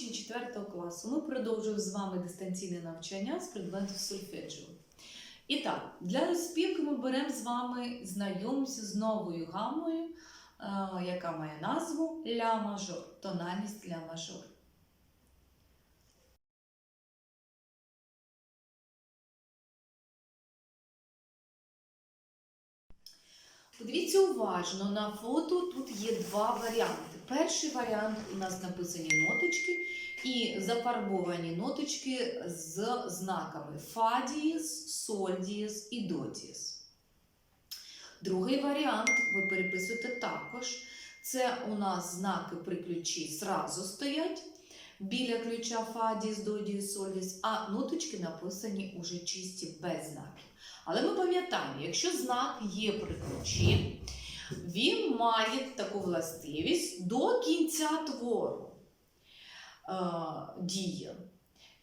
учні 4 класу. Ми продовжуємо з вами дистанційне навчання з предмету сольфеджіо. І так, для розпівки ми беремо з вами знайомимося з новою гамою, е, яка має назву ля мажор, тональність ля мажор. Подивіться уважно на фото. Тут є два варіанти. Перший варіант у нас написані ноточки і зафарбовані ноточки з знаками фа дієс, соль дієс і до дієс. Другий варіант ви переписуєте також. Це у нас знаки при ключі зразу стоять біля ключа фа дієс, до дієс, соль дієс, а ноточки написані уже чисті без знаків. Але ми пам'ятаємо, якщо знак є при ключі, він має таку властивість до кінця твору е, діє.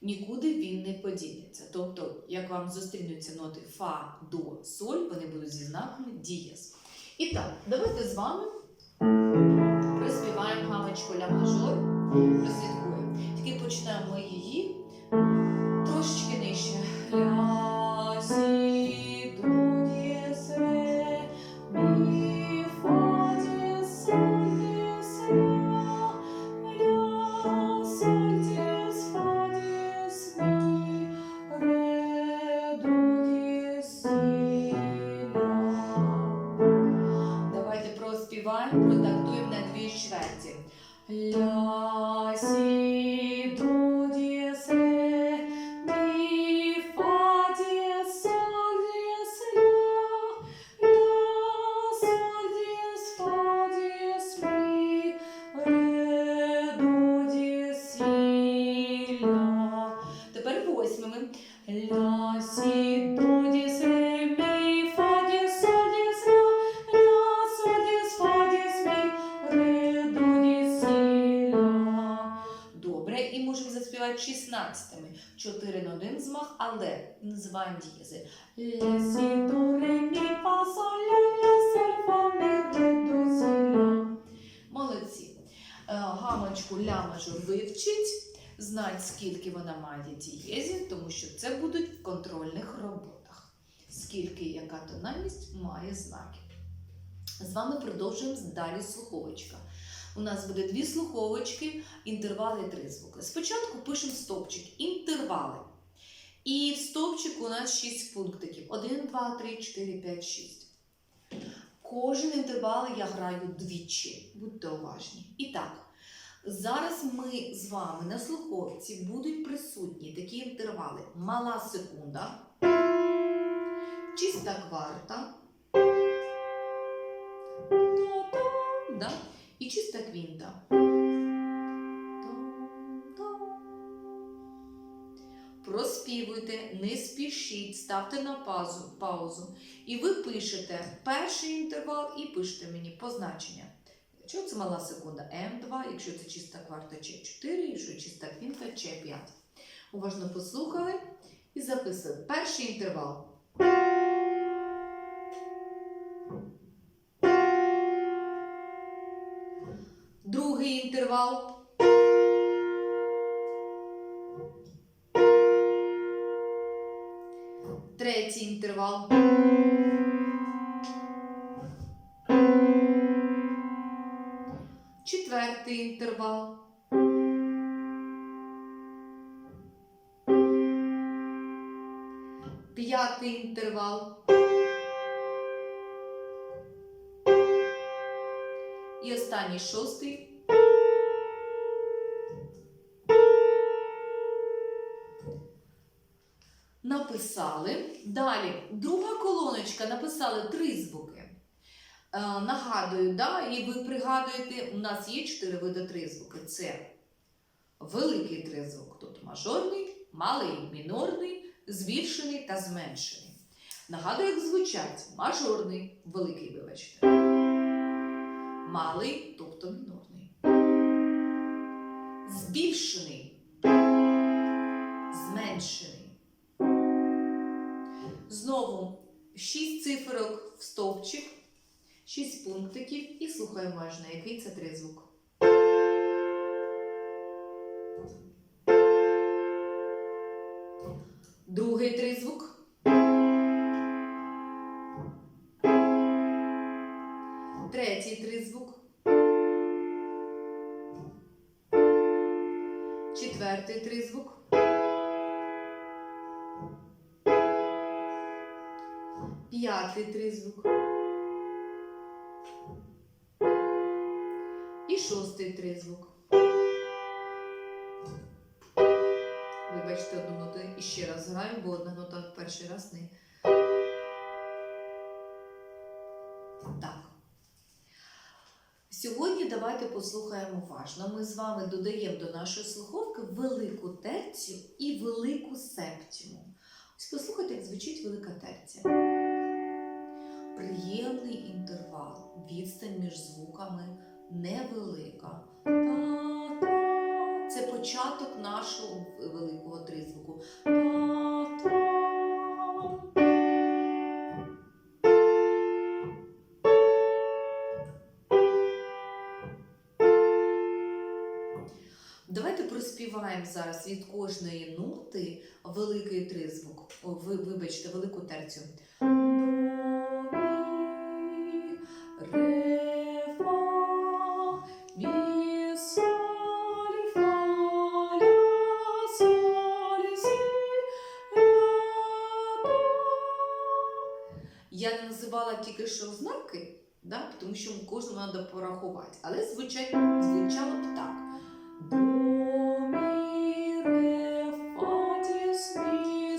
Нікуди він не подінеться. Тобто, як вам зустрінуться ноти фа, до, соль, вони будуть зі знаками дієс. І так, давайте з вами приспіваємо гамочку ля мажор, проспіваємо, на дві чверті. Ля, сі, до, ля, ля, соль, фа, мі, ре, до, сі, ля. Молодці. Е, Гамочку ля мажор вивчіть. Знать, скільки вона має дієзів, тому що це будуть в контрольних роботах. Скільки яка тональність має знаків. З вами продовжуємо далі слуховочка. У нас буде дві слуховочки, інтервали і три звуки. Спочатку пишемо стовпчик, інтервали. І в стовпчику у нас 6 пунктиків: 1, 2, 3, 4, 5, 6. Кожен інтервал я граю двічі. Будьте уважні. І так, зараз ми з вами на слуховці будуть присутні такі інтервали: мала секунда, чиста кварта, і чиста квінта. Проспівуйте, не спішіть, ставте на паузу, паузу. І ви пишете перший інтервал і пишете мені позначення. Якщо це мала секунда М2, якщо це чиста кварта Ч4, якщо чиста квінта Ч5. Уважно послухали і записуємо. Перший інтервал. Інтервал. Третій інтервал. Четвертий інтервал. П'ятий інтервал. І останній шостий. Написали. Далі, друга колоночка написали три звуки. Е, нагадую, да, і ви пригадуєте, у нас є чотири види тризвуки. Це великий тризвук, тобто мажорний, малий, мінорний, збільшений та зменшений. Нагадую, як звучать мажорний, великий, вибачте. Малий, тобто мінорний. Збільшений. Зменшений. Словом, 6 циферок в стовпчик, шість пунктиків і слухаємо аж на який це тризвук. Другий тризвук. Третій тризвук. Четвертий тризвук. П'ятий тризвук. І шостий тризвук. Вибачте одну ноту і ще раз граю, бо одна нота перший раз не. Так. Сьогодні давайте послухаємо уважно. Ми з вами додаємо до нашої слуховки велику терцію і велику септіму. Ось послухайте, як звучить велика терція. Приємний інтервал, відстань між звуками невелика. Це початок нашого великого тризвуку. Давайте проспіваємо зараз від кожної ноти великий тризвук. Ви, вибачте, велику терцію. Я тільки що знаки, да? тому що кожному треба порахувати. Але звучать, звучало б так. До, ре, фа, діс, мі,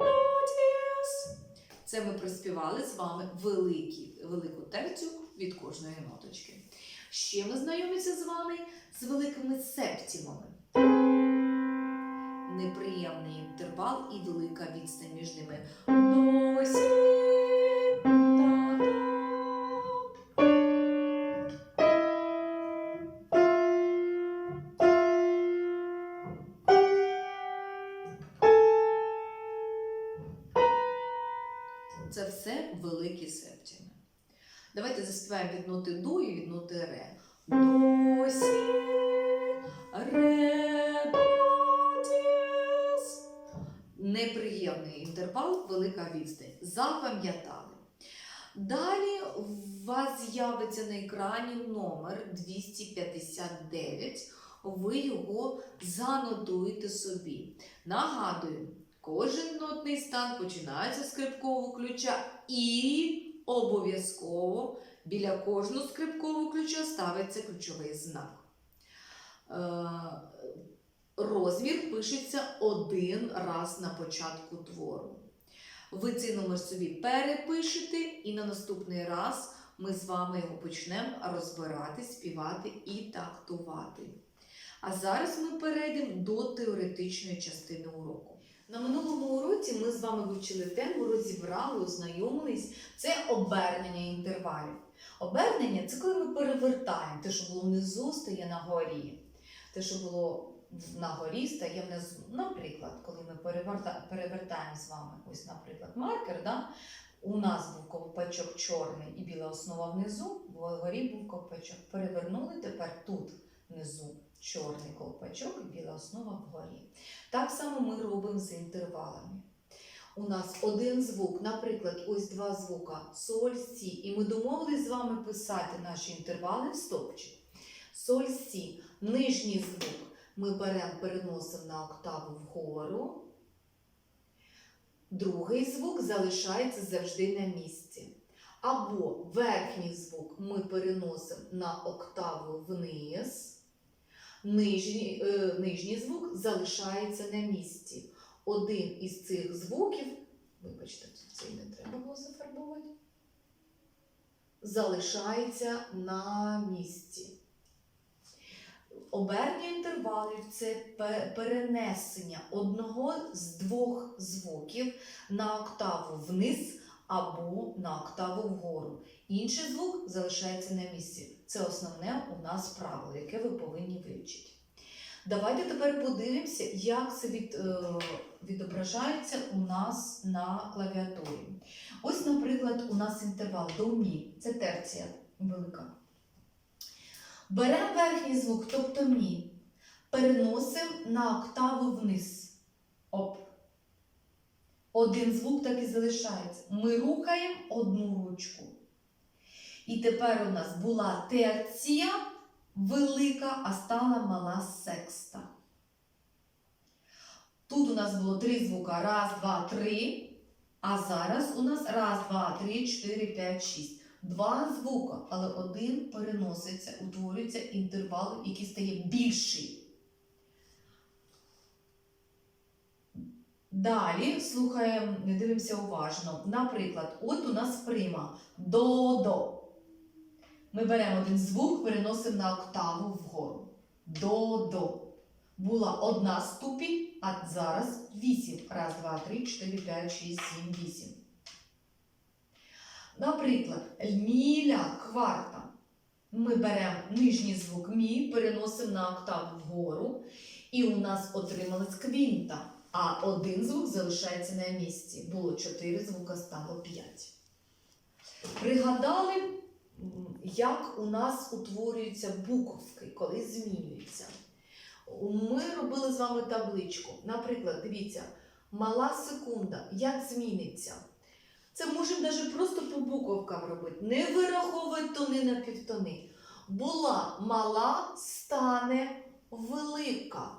до, діс. Це ми проспівали з вами великі, велику терцю від кожної ноточки. Ще ми знайомимося з вами з великими септімами. Неприємний інтервал і велика відстань між ними. До, сі, та, та. Це все великі септіми. Давайте заспіваємо від ноти до і від ноти ре. До, сі, ре, Неприємний інтервал, велика відстань. Запам'ятали. Далі у вас з'явиться на екрані номер 259. Ви його занотуєте собі. Нагадую, кожен нотний стан починається з скрипкового ключа і обов'язково біля кожного скрипкового ключа ставиться ключовий знак. Розмір пишеться один раз на початку твору. Ви цей номер собі перепишете, і на наступний раз ми з вами його почнемо розбирати, співати і тактувати. А зараз ми перейдемо до теоретичної частини уроку. На минулому уроці ми з вами вивчили тему, розібрали, ознайомились. Це обернення інтервалів. Обернення це коли ми перевертаємо те, що було внизу, стає на горі. Те, що було на горі, стає внизу. Наприклад, коли ми перевертаємо з вами, ось, наприклад, маркер, да? у нас був ковпачок чорний і біла основа внизу, вгорі був ковпачок. Перевернули тепер тут внизу чорний ковпачок і біла основа вгорі. Так само ми робимо з інтервалами. У нас один звук, наприклад, ось два звука соль, сі. І ми домовились з вами писати наші інтервали в стопчик. Соль, сі. Нижній звук ми беремо, переносимо на октаву вгору. Другий звук залишається завжди на місці. Або верхній звук ми переносимо на октаву вниз. Нижній, е, нижній звук залишається на місці. Один із цих звуків, вибачте, цей не треба було зафарбувати, залишається на місці. Обернення інтервалів це перенесення одного з двох звуків на октаву вниз або на октаву вгору. Інший звук залишається на місці. Це основне у нас правило, яке ви повинні вивчити. Давайте тепер подивимося, як це від, е, відображається у нас на клавіатурі. Ось, наприклад, у нас інтервал до мі, це терція велика. Беремо верхній звук, тобто мі, переносимо на октаву вниз. Оп. Один звук так і залишається. Ми рухаємо одну ручку. І тепер у нас була терція велика, а стала мала секста. Тут у нас було три звука. Раз, два, три. А зараз у нас раз, два, три, чотири, п'ять, шість. Два звука, але один переноситься, утворюється інтервал, який стає більший. Далі слухаємо, дивимося уважно. Наприклад, от у нас прима до-до. Ми беремо один звук, переносимо на октаву вгору. До-до. Була одна ступінь, а зараз вісім. Раз, два, три, чотири, п'ять, шість, сім, вісім. Наприклад, міля кварта. Ми беремо нижній звук мі, переносимо на октаву вгору, і у нас отрималась квінта. А один звук залишається на місці. Було чотири звука, стало п'ять. Пригадали, як у нас утворюються буковки, коли змінюються. Ми робили з вами табличку. Наприклад, дивіться, мала секунда, як зміниться. Це можемо навіть просто по буковкам робити. Не вираховувати тони на півтони. Була мала, стане велика.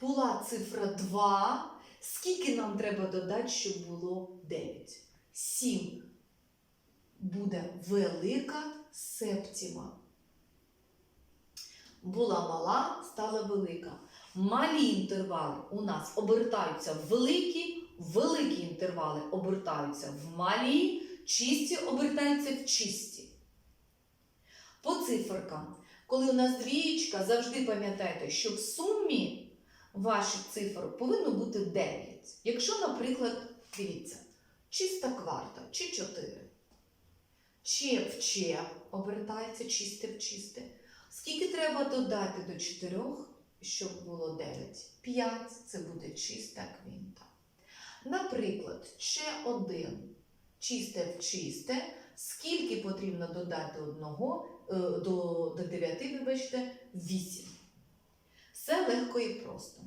Була цифра 2. Скільки нам треба додати, щоб було 9? 7. Буде велика септіма. Була мала, стала велика. Малі інтервали у нас обертаються в великі, великі інтервали обертаються в малі, чисті обертаються в чисті. По циферкам. Коли у нас двієчка, завжди пам'ятайте, що в сумі ваших цифр повинно бути 9. Якщо, наприклад, дивіться, чиста кварта чи 4. Че в че обертається чисте в чисте. Скільки треба додати до 4, щоб було 9? 5 це буде чиста квінта. Наприклад, ще 1 чисте в чисте. Скільки потрібно додати одного е, до, до 9, вибачте, 8. Все легко і просто.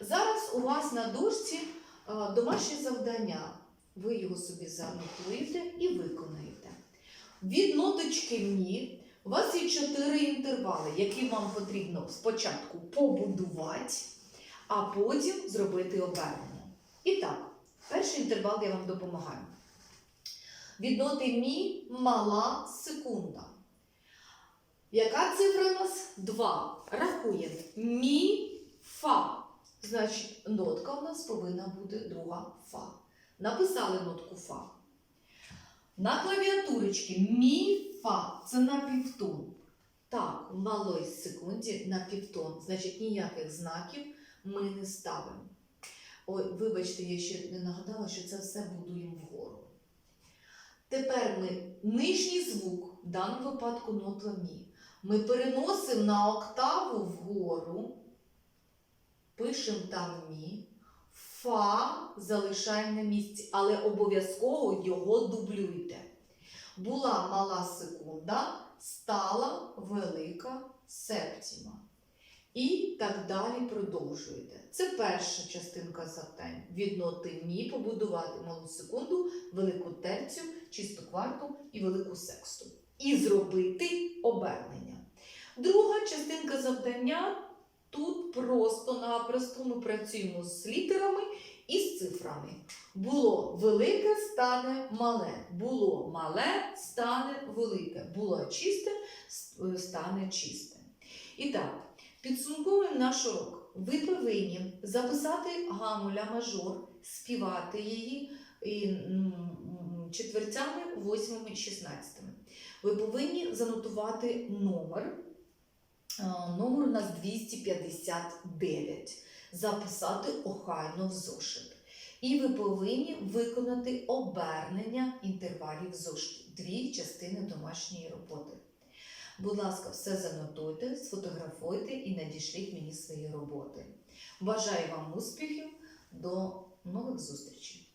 Зараз у вас на дошці е, домашнє завдання. Ви його собі занотуєте і виконаєте. Від ноточки мі у вас є чотири інтервали, які вам потрібно спочатку побудувати, а потім зробити обернення. І так, перший інтервал я вам допомагаю. Від ноти мі мала секунда. Яка цифра у нас? 2. Рахуємо. Мі фа. Значить, нотка у нас повинна бути друга фа. Написали нотку фа. На клавіатурочці мі фа це на півтон. Так, в малої секунді на півтон. Значить, ніяких знаків ми не ставимо. Ой, вибачте, я ще не нагадала, що це все будуємо вгору. Тепер ми нижній звук, в даному випадку нота мі, ми переносимо на октаву вгору, пишемо там мі, фа залишаємо на місці, але обов'язково його дублюйте. Була мала секунда, стала велика септіма. І так далі продовжуєте. Це перша частинка завдань. Від ноти мі побудувати малу секунду, велику терцю, чисту кварту і велику сексту. І зробити обернення. Друга частинка завдання тут просто-напросто ми працюємо з літерами і з цифрами. Було велике, стане мале. Було мале, стане велике. Було чисте, стане чисте. І так, підсумковуємо наш урок. Ви повинні записати гаму ля мажор, співати її четвертями, восьмими, шістнадцятими. Ви повинні занотувати номер. Номер у нас 259. Записати охайно в зошит. І ви повинні виконати обернення інтервалів в. Дві частини домашньої роботи. Будь ласка, все занотуйте, сфотографуйте і надішліть мені свої роботи. Бажаю вам успіхів, до нових зустрічей!